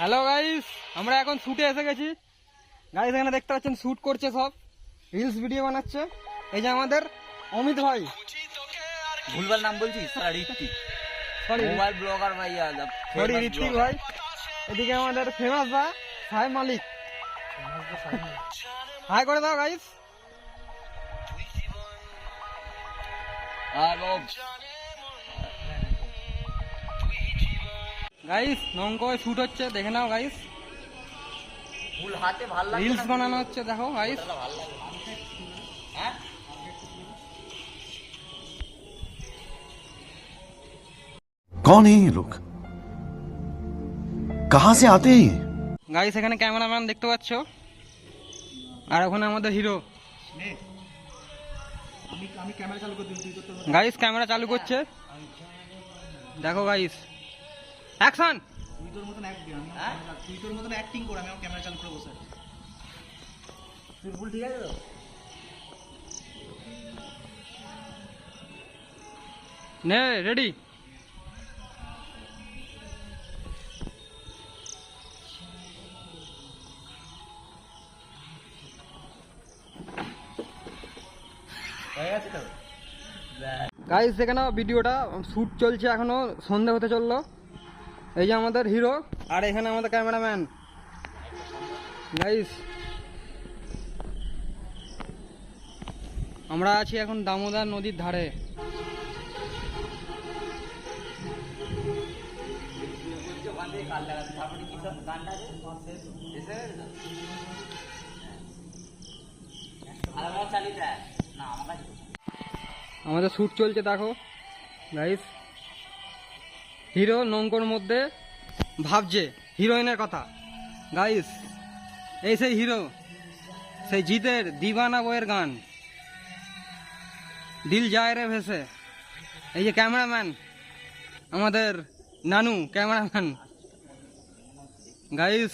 Hello guys আমরা এখন শুটে এসে গেছি। গাইস এখানে দেখতে পাচ্ছেন শুট করছে সব। রিলস ভিডিও বানাচ্ছে। এই যে আমাদের অমিত ভাই। ভুলভাল নাম বলছিস সারা ঋত্বিক। সরি মোবাইল ব্লগার ভাইয়া সরি ঋত্বিক ভাই। এদিকে আমাদের ফেমাস দা সাহেব মালিক। হাই করে দাও গাইস গাইস নঙ্ক শুট হচ্ছে দেখে নাও গাইস ফুল হাতে ভাল লাগে রিলস বানানো হচ্ছে দেখো গাইস ভাল লাগে হ্যাঁ कौन है ये लोग कहां से आते हैं ये গাইস এখানে ক্যামেরাম্যান দেখতে পাচ্ছ আর ওখানে আমাদের হিরো গাইস ক্যামেরা চালু করছে দেখো গাইস অ্যাকশন! তুই তোর মতন আমি তুই তোর মতন acting কর, আমি আমার ক্যামেরা চালু করে বসে তুই ফুল ঠিক আছে তো? নে রেডি গাইস এখানে ভিডিওটা শ্যুট চলছে এখনও সন্ধে হতে চলল। এই যে আমাদের হিরো আর এখানে আমাদের ক্যামেরাম্যান আমরা আছি এখন দামোদর নদীর ধারে। আমাদের শ্যুট চলছে, দেখো। গাইস হিরো নৌকোর মধ্যে ভাবছে হিরোইনের কথা। গাইস এই সেই হিরো, সেই জিতের দিবানা বইয়ের গান। দিল যায় রে ভেসে। এই যে ক্যামেরাম্যান, আমাদের নানু ক্যামেরাম্যান। গাইস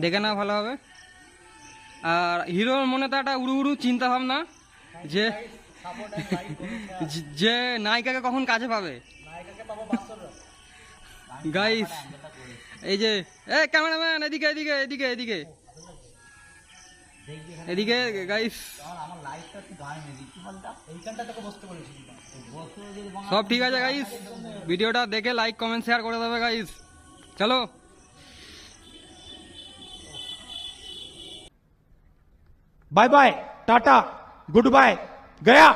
দেখে না ভালো হবে। আর হিরোর মনে তো একটা উড়ু উড়ু চিন্তা ভাবনা যে, যে- নায়িকাকে কখন কাছে পাবে? গাইস এই যে এ ক্যামেরাম্যান এদিকে এদিকে এদিকে এদিকে এদিকে গাইস আমার লাইফটা একটু গায়ে মেরে কি বলটা এইখানটা তোকে বসতে বলেছি বসে যদি সব ঠিক আছে গাইস ভিডিওটা দেখে লাইক কমেন্ট শেয়ার করে দেবে গাইস চলো bye bye tata goodbye गया